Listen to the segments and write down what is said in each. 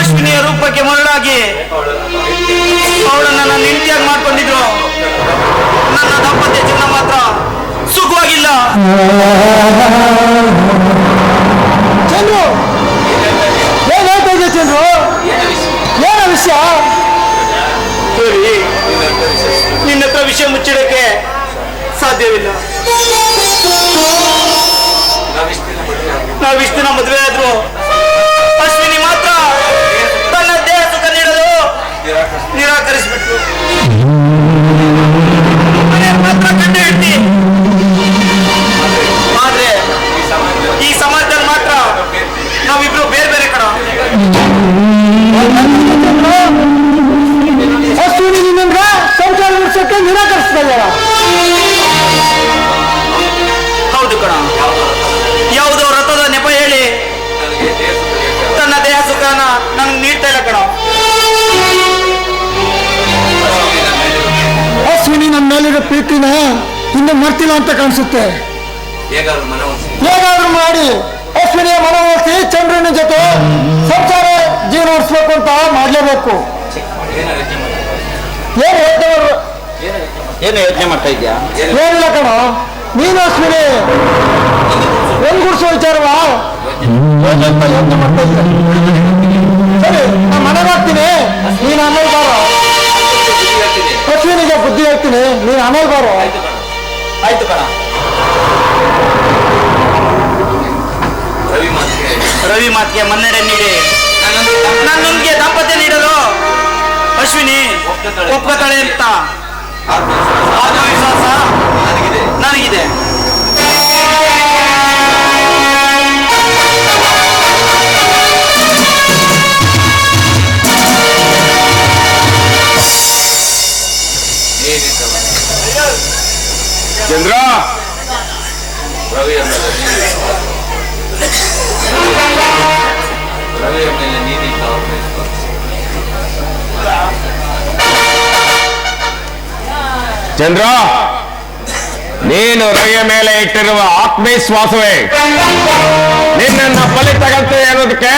ಅಶ್ವಿನಿಯ ರೂಪಕ್ಕೆ ಮರಳಾಗಿ ಅವಳನ್ನ ನನ್ನ ಹೆಂಡತಿಯಾಗಿ ಮಾಡ್ಕೊಂಡಿದ್ರು. ನನ್ನ ದಾಂಪತ್ಯ ಜೀವನ ಮಾತ್ರ ಸುಖವಾಗಿಲ್ಲ. ಚಂದ್ರು, ಏನ್ ಹೇಳ್ತಾ ಚಂದ್ರು? ಏನ ವಿಷಯ? ನಿನ್ನ ಹತ್ರ ವಿಷಯ ಮುಚ್ಚಿಡಕ್ಕೆ ಸಾಧ್ಯವಿಲ್ಲ. ಕಣ ಯಾವುದೋ ರಥದ ನೆಪ ಹೇಳಿ. ತನ್ನ ದೇಹ ಸುಖನ ನಂಗೆ ನೀಡ್ತಾ ಇಲ್ಲ ಕಣ. ಅಶ್ವಿನಿ ನನ್ನ ಮೇಲಿರೋ ಪ್ರೀತಿನ ಇನ್ನು ಮರ್ತಿಲ್ಲ ಅಂತ ಕಾಣಿಸುತ್ತೆ. ಹೇಗಾದ್ರು ಮಾಡಿ. ಅಶ್ವಿನಿಯ ಮನವೊಲಿಸಿ ಚಂದ್ರನ ಜೊತೆ ಸಂಸಾರ ಜೀವನ ಉಳಿಸ್ಬೇಕು ಅಂತ ಮಾಡಲೇಬೇಕು. ಏನು ಯೋಚನೆ ಏನು ಯೋಚನೆ ಮಾಡ್ತಾ ಇದ್ಯಾ ಏನಿಲ್ಲ ಕಣ. ನೀನು ಅಶ್ವಿನಿ ಹೆಂಗ್ ಗುಡ್ಸೋ ವಿಚಾರವಾ? ಯೋಚನೆ ಮಾಡ್ತಾ. ಸರಿ ನಾ ಮನೆಗೆ ನೀನು ಆಮೇಲೆ ಬಾರೋ. ಅಶ್ವಿನಿಗೆ ಬುದ್ಧಿ ಹೇಳ್ತೀನಿ ನೀನು ಆಮೇಲೆ ಬಾರೋ. ಆಯ್ತು ಕಣ. ರವಿ ಮಾತಿಗೆ. ರವಿ ಮಾತಿಗೆ ಮನ್ನಣೆ ನೀಡಿ. ನನ್ನೊಂದಿಗೆ ದಾಂಪತ್ಯ ನೀಡಲು ಅಶ್ವಿನಿ ಒಪ್ಕೋತಾಳೆ ಅಂತ. ಆತ್ಮವಿಶ್ವಾಸ. ನನಗಿದೆ ನನಗಿದೆ ಏನಿತ್ತಲ್ಲ ಚಂದ್ರ ರವಿಯ ಮೇಲೆ ನೀನು ರವಿಯ ಮೇಲೆ ನೀನಿದ್ದ ಆತ್ಮವಿಶ್ವಾಸ ಚಂದ್ರ ನೀನು ರವಿಯ ಮೇಲೆ ಇಟ್ಟಿರುವ ಆತ್ಮವಿಶ್ವಾಸವೇ? ನಿನ್ನನ್ನ ಬಲಿ ತಗಲ್ತದೆ ಅನ್ನೋದಕ್ಕೆ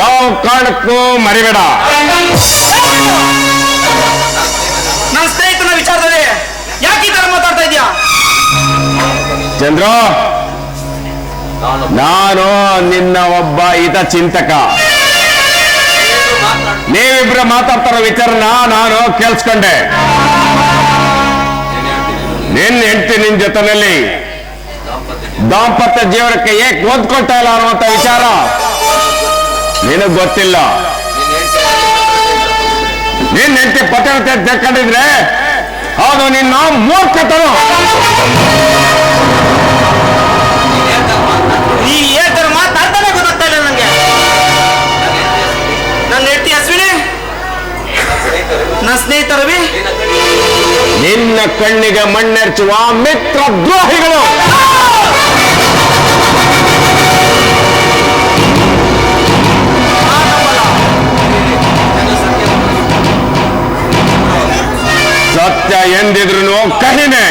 ಯಾವ ಕಾರಣಕ್ಕೂ ಮರಿಬೇಡ. ನನ್ನ ಸ್ನೇಹಿತನ ವಿಚಾರದಲ್ಲಿ ಯಾಕೆ ಈ ತರ ಮಾತಾಡ್ತಾ ಇದೀಯಾ? ಚಂದ್ರ ನಾನು ನಾನು ನಿನ್ನ ಒಬ್ಬ ಹಿತ ಚಿಂತಕ. ನೀವಿಬ್ರು ಮಾತಾಡ್ತಾರೋ ವಿಚಾರನ ನಾನು ಕೇಳಿಸ್ಕೊಂಡೆ. ನಿನ್ನ ಹೆಂಡತಿ ನಿನ್ ಜೊತೆನಲ್ಲಿ ದಾಂಪತ್ಯ ಜೀವನಕ್ಕೆ ಏಕ್ ಓದ್ಕೊಳ್ತಾ ಇಲ್ಲ ಅನ್ನುವಂತ ವಿಚಾರ ನಿನಗ್ ಗೊತ್ತಿಲ್ಲ. ನಿನ್ನ ಹೆಂಡತಿ ಪತಿವ್ರತೆ ತೆಕ್ಕೊಂಡಿದ್ರೆ ಹೌದು, ನಿನ್ನ ಮೂರ್ಖತನ. ಈ ಏತರ ನನ್ನ ಹೆಂಡತಿ ಅಶ್ವಿನಿ, ನನ್ನ ಸ್ನೇಹಿತ ರವಿ. ನಿನ್ನ ಕಣ್ಣಿಗೆ ಮಣ್ಣೆರಚುವ ಮಿತ್ರ ದ್ರೋಹಿಗಳು ಸತ್ಯ ಎಂದಿದ್ರು ಹೇಳ್ತೀನಿ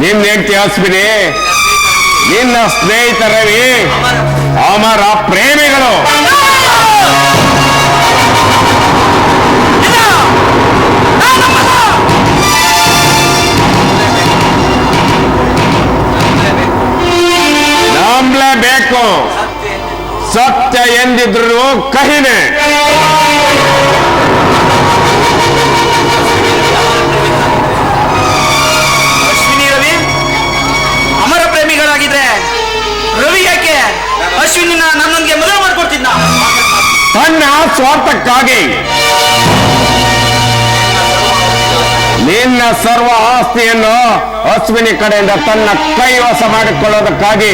ನಿನ್ನ ಹೆಂಡತಿ ಹಸ್ಬಿಡಿ. ನಿನ್ನ ಸ್ನೇಹಿತ ರವಿ. ಅಮರ ಪ್ರೇಮಿಗಳು. ನಂಬಲೇಬೇಕು ಸತ್ಯ ಎಂದಿದ್ರು ಕಹಿನೆ. ತನ್ನ ಸ್ವಾರ್ಥಕ್ಕಾಗಿ. ನಿನ್ನ ಸರ್ವ ಆಸ್ತಿಯನ್ನು ಅಶ್ವಿನಿ ಕಡೆಯಿಂದ ತನ್ನ ಕೈವಾಸ ಮಾಡಿಕೊಳ್ಳೋದಕ್ಕಾಗಿ.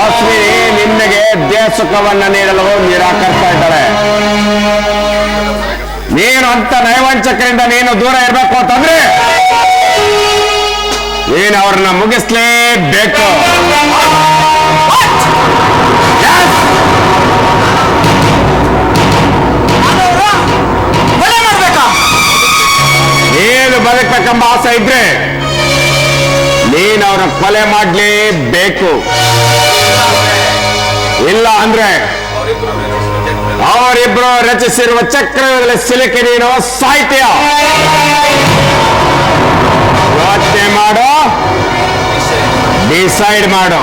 ಅಶ್ವಿನಿ ನಿನ್ನಗೆ ದೇಹ ನೀಡಲು ನಿರಾಕರಿಸ್ತಾ ಇದ್ದಾಳೆ. ನೀನು ಅಂತ ನೈವಂಚಕರಿಂದ ನೀನು ದೂರ ಇರಬೇಕು ಅಂತಂದ್ರೆ ನೀನು ಅವ್ರನ್ನ ಮುಗಿಸ್ಲೇಬೇಕು. ಬದುಕಬೇಕೆಂಬ ಆಸೆ ಇದ್ರೆ ನೀನ್ ಅವನ ಕೊಲೆ ಮಾಡ್ಲೇಬೇಕು. ಇಲ್ಲ ಅಂದ್ರೆ ಅವರಿಬ್ರು ರಚಿಸಿರುವ ಚಕ್ರದಲ್ಲಿ ಸಿಲುಕಿ ನೀನು ಸಾಹಿತ್ಯ. ಯೋಚನೆ ಮಾಡೋ ಡಿಸೈಡ್ ಮಾಡೋ.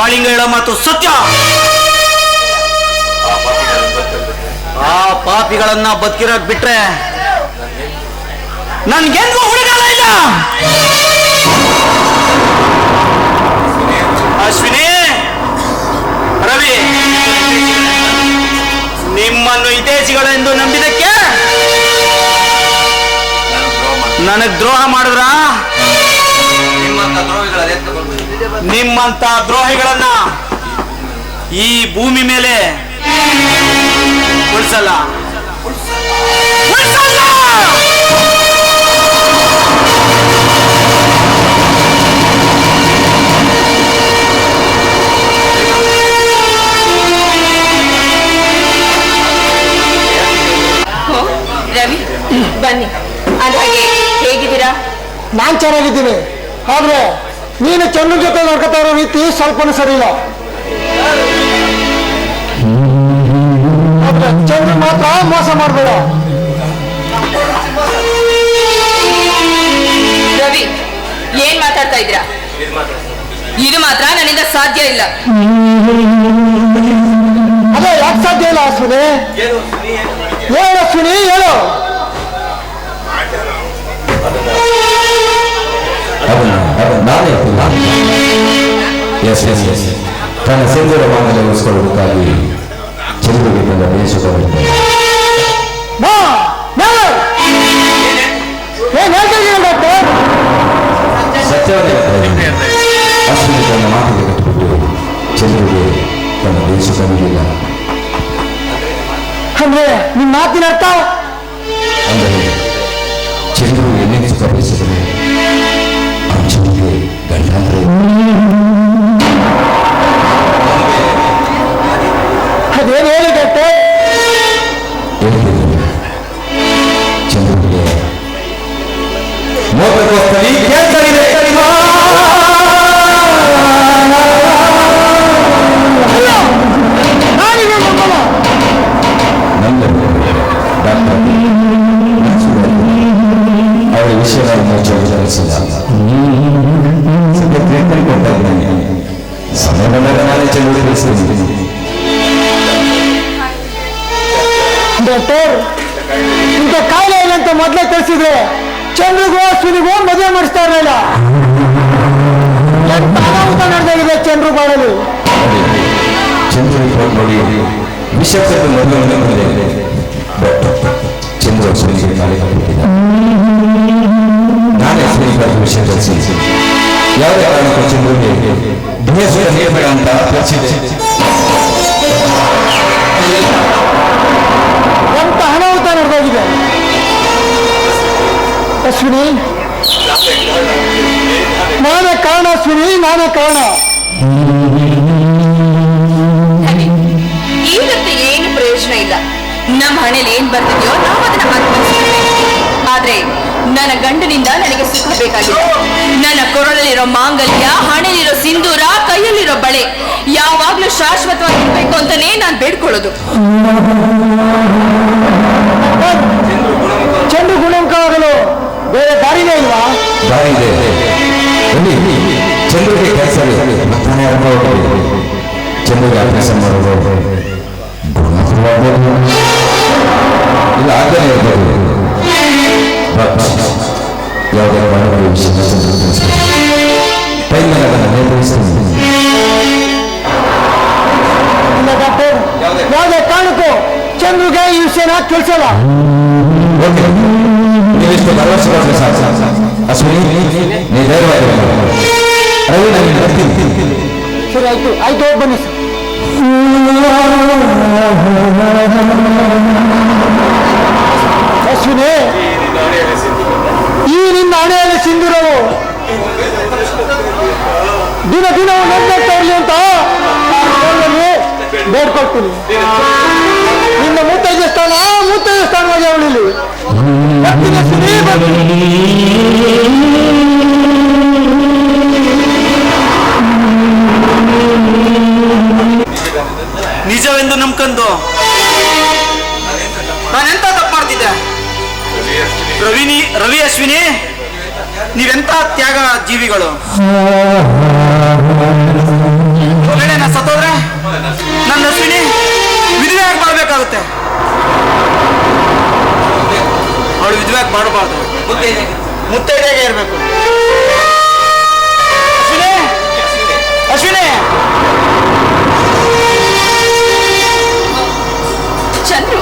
ಕಾಳಿಂಗ ಹೇಳ ಮಾತು ಸತ್ಯ. ಆ ಪಾಪಿಗಳನ್ನ ಬದುಕಿರೋಕ್ ಬಿಟ್ರೆ ನನ್ಗೆಂದು ಹುಡುಗಾಲ ಇಲ್ಲ. ಅಶ್ವಿನಿ ರವಿ ನಿಮ್ಮನ್ನು ಹಿತೈಷಿಗಳೆಂದು ನಂಬಿದಕ್ಕೆ ನನಗ್ ದ್ರೋಹ ಮಾಡಿದ್ರಾ? ನಿಮ್ಮಂತ ದ್ರೋಹಿಗಳನ್ನ ಈ ಭೂಮಿ ಮೇಲೆ ಉಳಿಸಲ್ಲ! ರವಿ ಬನ್ನಿ. ಹಾಗೆ ಹೇಗಿದ್ದೀರಾ? ನಾನ್ ಚೆನ್ನಾಗಿದ್ದೀನಿ. ಆದ್ರೆ ನೀನು ಚಂದ್ರ ಜೊತೆ ನೋಡ್ಕೊತಾ ಇರೋ ರೀತಿ ಸ್ವಲ್ಪನೂ ಸರಿ ಇಲ್ಲ. ಚಂದ್ರ ಮಾತ್ರ ಮೋಸ ಮಾಡಬೇಡ. ರವಿ ಏನ್ ಮಾತಾಡ್ತಾ ಇದ್ದೀರಾ? ಇದು ಮಾತ್ರ ನನ್ನಿಂದ ಸಾಧ್ಯ ಇಲ್ಲ. ಅದೇ ಯಾಕೆ ಸಾಧ್ಯ ಇಲ್ಲ ಅಶ್ವಿನಿ ಹೇಳು ಅಶ್ವಿನಿ ಹೇಳು. ನಾನೇ ಏನ್ ಹೇಳ್ತಾ ಇದೀಯ ಡಾಕ್ಟರ್? ಸತ್ಯವನ್ನೇ ಹೇಳ್ತಾ ಇದ್ದೀನಿ. ಅಶ್ವಿನಿ ತನ್ನ ಮಾತಿಗೆ ಕಟ್ಟಿಬಿಟ್ಟು ಚಂದ್ರುಗೆ ತನ್ನ ಬರಲಿಲ್ಲ ಅಂದ್ರೆ ನಿಮ್ಮ ಮಾತಿನ ಅರ್ಥ? ಅಂದರೆ ಚಂದ್ರು ಎಲ್ಲಿ ಪ್ರವೇಶಿಸಲು ಆ ಚಂದ್ರಿಗೆ ಗಂಡಾಂತರ ಅದೇನು ಹೇಳಿ ಡಾಕ್ಟರ್ ಹೇಳ್ತಿದ್ದೀನಿ ಚಂದ್ರುಗೆ ಮೋದಕ್ಕೋಸ್ಕರ ಈ ಕೇಳ್ತಾ ಇದೆ ನಾನಿಗೆ ನಂಬಲ್ಲ ನಂದನು ಡಾಕ್ಟರ್ ಅವರ ವಿಷಯವನ್ನು ಮುಚ್ಚಲು ಕಲಿಸಿಲ್ಲ ಸದ್ಯ ಟ್ರೀಟ್ಮೆಂಟ್ ಕೊಡ್ತಾ ಇದ್ದಾನೆ ಸಮಯ ಬಂದಾಗ ನಾನೇ ಚಂದ್ರ ತಿಳಿಸ್ತೀನಿ ಡಾಕ್ಟರ್. ಇಂಥ ಕಾಯಿಲೆ ಅಂತ ಮೊದಲೇ ತಿಳಿಸಿದ್ರೆ ಚಂದ್ರಿಗೋ ಅಶ್ವಿನಿಗೋ ಮದುವೆ ಮಾಡಿಸ್ತಾ ಇರಲಿಲ್ಲ. ಅನಾಹುತ ನಡೆದಾಗಿದೆ ಚಂದ್ರು ಬಾಳಲ್ಲಿ. ಚಂದ್ರ ಫೋನ್ ಮಾಡಿ ವಿಷಯಕ್ಕೆ ಮದುವೆ ಬಟ್ ಚಂದ್ರ ಅಶ್ವಿನಿಗೆ ವಿಷಯ ತಿಳಿಸಿ. ಯಾವುದೇ ಕಾರಣಕ್ಕೂ ಚಂದ್ರಿಗೆ ಅಂತ ಅಶ್ವಿನಿ ನಾನೇ ಕಾರಣ ಅಶ್ವಿನಿ ನಾನೇ ಕಾರಣ. ಈಗಂತೂ ಏನು ಪ್ರಯೋಜನ ಇಲ್ಲ. ನಮ್ಮ ಹಣೆಯಲ್ಲಿ ಏನ್ ಬರ್ತಿದೆಯೋ ನಾವು ಅದನ್ನ ಆದ್ರೆ ನನ್ನ ಗಂಡನಿಂದ ನನಗೆ ಸುಖ ಬೇಕಾಗಿದೆ. ನನ್ನ ಕೊರಳಲ್ಲಿರೋ ಮಾಂಗಲ್ಯ ಹಣೆಯಲ್ಲಿರೋ ಸಿಂಧೂರ ಕೈಯಲ್ಲಿರೋ ಬಳೆ ಯಾವಾಗ್ಲೂ ಶಾಶ್ವತವಾಗಿರ್ಬೇಕು ಅಂತಾನೇ ನಾನು ಬೇಡ್ಕೊಳ್ಳೋದು. ಚಂದ್ರು ಗುಣಮುಖ ಆಗಲು ಬೇರೆ ದಾರಿನೇ ಇಲ್ವಾ? ದಾರಿ ಇದೆ ಚಂದ್ರಿಗೆ ಕೆಲಸ ಚಂದ್ರಿಗೆ ಅಭ್ಯಾಸ ಮಾಡೋದು. ಸರಿ, ಆಯ್ತು. ಬನ್ನಿ ಸರ್. ಅಶ್ವಿನಿ ಈ ನಿನ್ನ ಹಣೆಯಲ್ಲಿ ಸಿಂಧೂರವು. ದಿನ ದಿನ ನೆಗ್ನೆಗ್ತಾ ಇರಲಿ ಅಂತ? ಬೇಡ್ಕೊಳ್ತೀನಿ ನಿನ್ನ ಮುತ್ತೈದೆ ಸ್ಥಾನ ಮುತ್ತೈದೆ ಸ್ಥಾನವಾಗಿ ಅವಳಿಲಿ ಬರ್ತೀನಿ ಅಶ್ವಿನಿ ನಾ ಸತ್ತೋದ್ರೆ ನನ್ನ ಅಶ್ವಿನಿ ವಿಧವೆ ಆಗಿ ಮಾಡ್ಬೇಕಾಗುತ್ತೆ. ಅವಳು ವಿಧವೆ ಆಗಿ. ಮಾಡಬಾರ್ದು ಮುತ್ತೈದೆಗೆ ಇರಬೇಕು. ಅಶ್ವಿನಿ ಅಶ್ವಿನಿ ಚಂದ್ರು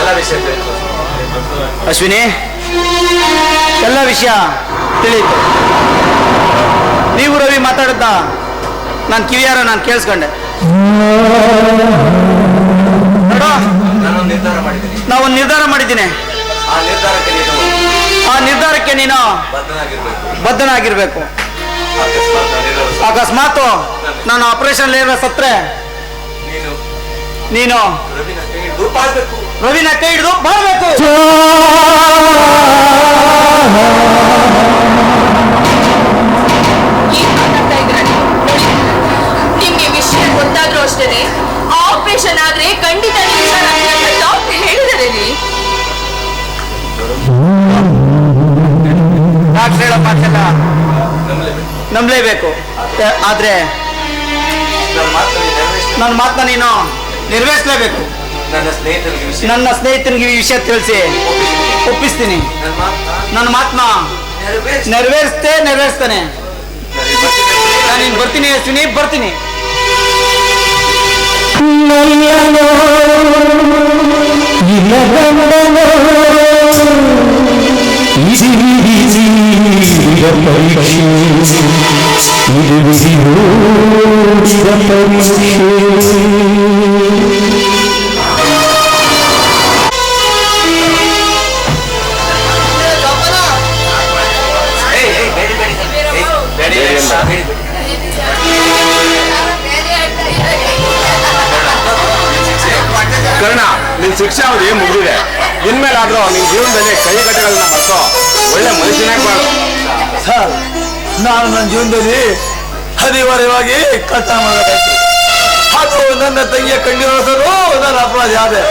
ಎಲ್ಲ ವಿಷಯ ಅಶ್ವಿನಿ ಎಲ್ಲ ವಿಷಯ. ತಿಳಿಯಿತು. ನೀವು ರವಿ ಮಾತಾಡಿದ್ದ ನಾನು ಕಿವಿಯಾರ ನಾನು ಕೇಳಿಸ್ಕೊಂಡೆ. ನಾವು ನಿರ್ಧಾರ ಮಾಡಿದ್ದೀನಿ. ಆ ನಿರ್ಧಾರಕ್ಕೆ ನೀನು ಬದ್ಧನಾಗಿರ್ಬೇಕು. ಅಕಸ್ಮಾತ್ ನಾನು ಆಪರೇಷನ್ ಏನ ಸತ್ರೆ. ನೀನು ರವಿನ ಕೈ ಹಿಡಿದು ಬಾಳ್ಬೇಕು. ಖಂಡಿತ ಡಾಕ್ಟರ್ ಹೇಳಿದಾರೆ ರೀ. ಡಾಕ್ಟರ್ ಹೇಳೋ ಮಾತೆಲ್ಲ ನಂಬಲೇಬೇಕು. ಆದ್ರೆ ನನ್ನ ಮಾತನ್ನು ನೀನು ನಿರ್ವಹಿಸಲೇಬೇಕು ನನ್ನ ಸ್ನೇಹಿತನಿಗೆ ಈ ವಿಷಯ ತಿಳಿಸಿ. ಒಪ್ಪಿಸ್ತೀನಿ. ನನ್ನ ಮಾತನ್ನ ನೆರವೇರಿಸ್ತೇ ನೆರವೇರಿಸ್ತಾನೆ. ನಾನು ಬರ್ತೀನಿ ಅಶ್ವಿನಿ ಬರ್ತೀನಿ. నల్లలో ఇలగండలో ఇది విధి పరీక్ష ఇది విధి పరీక్ష Gracias. ನಿನ್ ಅವ್ರು ಅವಧಿ ಮುಗಿದಿದೆ? ಇನ್ಮೇಲಾದ್ರೂ ನಿನ್ ಜೀವನದಲ್ಲಿ ಕೈಗಟ್ಟೆಗಳನ್ನ ಮರೆತು ಒಳ್ಳೆ ಮನುಷ್ಯನಾಗಿ ಮಾಡ ಸರ್ ನಾನು ನನ್ನ ಜೀವನದಲ್ಲಿ ಅನಿವಾರ್ಯವಾಗಿ ಕಟ್ಟ ಮಾಡಬೇಕು ಅದು ನನ್ನ ತಂಗಿಯ ಕಣ್ಣೀರು ಸರು ನನ್ನ ಅಪರಾಧ ಯಾವುದೇ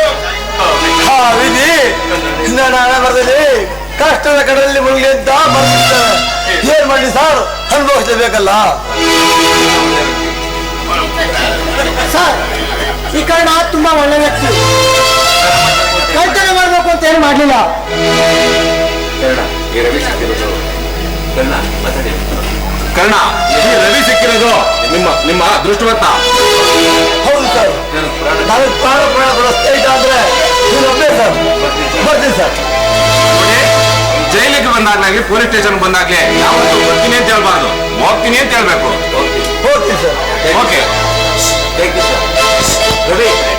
ಆ ವಿಧಿ ನನ್ನ ಹಣೆ ಬರದಲ್ಲಿ ಕಷ್ಟದ ಕಡಲಲ್ಲಿ ಮುಳುಗಿ ಅಂತ ಬರ್ತಿರ್ತಾರೆ ಏನ್ ಮಾಡಿ ಸರ್? ಅನುಭವಿಸಲೇಬೇಕಲ್ಲ? ಸರ್ ಈ ಕಾರಣ ತುಂಬಾ ಒಳ್ಳೆ ವ್ಯಕ್ತಿ. ಏನು ಮಾಡ್ಲಿಲ್ಲ. ಕರ್ಣ, ಈ ರವಿ ಸಿಕ್ಕಿರೋದು. ಕರ್ಣ, ಮಾತಾಡಿ. ಕರ್ಣ ಈ ರವಿ ಸಿಕ್ಕಿರೋದು ನಿಮ್ಮ ನಿಮ್ಮ ಅದೃಷ್ಟವಂತ. ಹೌದು ಸರ್. ನಾವು ಪ್ರಾಣ. ನನಗೆ ಪ್ರಾಣ ಸ್ನೇಹಿತ ಅಂದ್ರೆ ಸರ್. ಬರ್ತೀನಿ ಸರ್. ಜೈಲಿಗೆ ಬಂದಾಗ್ಲಾಗ್ಲಿ ಪೊಲೀಸ್ ಸ್ಟೇಷನ್ ಬಂದಾಗ್ಲಿ ಯಾವತ್ತೂ ಬರ್ತೀನಿ ಅಂತ ಹೇಳ್ಬಾರ್ದು. ಹೋಗ್ತೀನಿ ಅಂತ ಹೇಳ್ಬೇಕು. ಹೋಗ್ತೀನಿ. Sir. Okay. Ravi thank you sir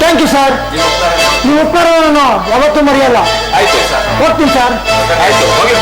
thank you sir ನೀವು ಉಪಕಾರ ನಾನು ಯಾವತ್ತೂ ಮರೆಯಲ್ಲ. ಹೋಗ್ತೀನಿ ಸರ್. ಆಯ್ತು ಹೋಗಿ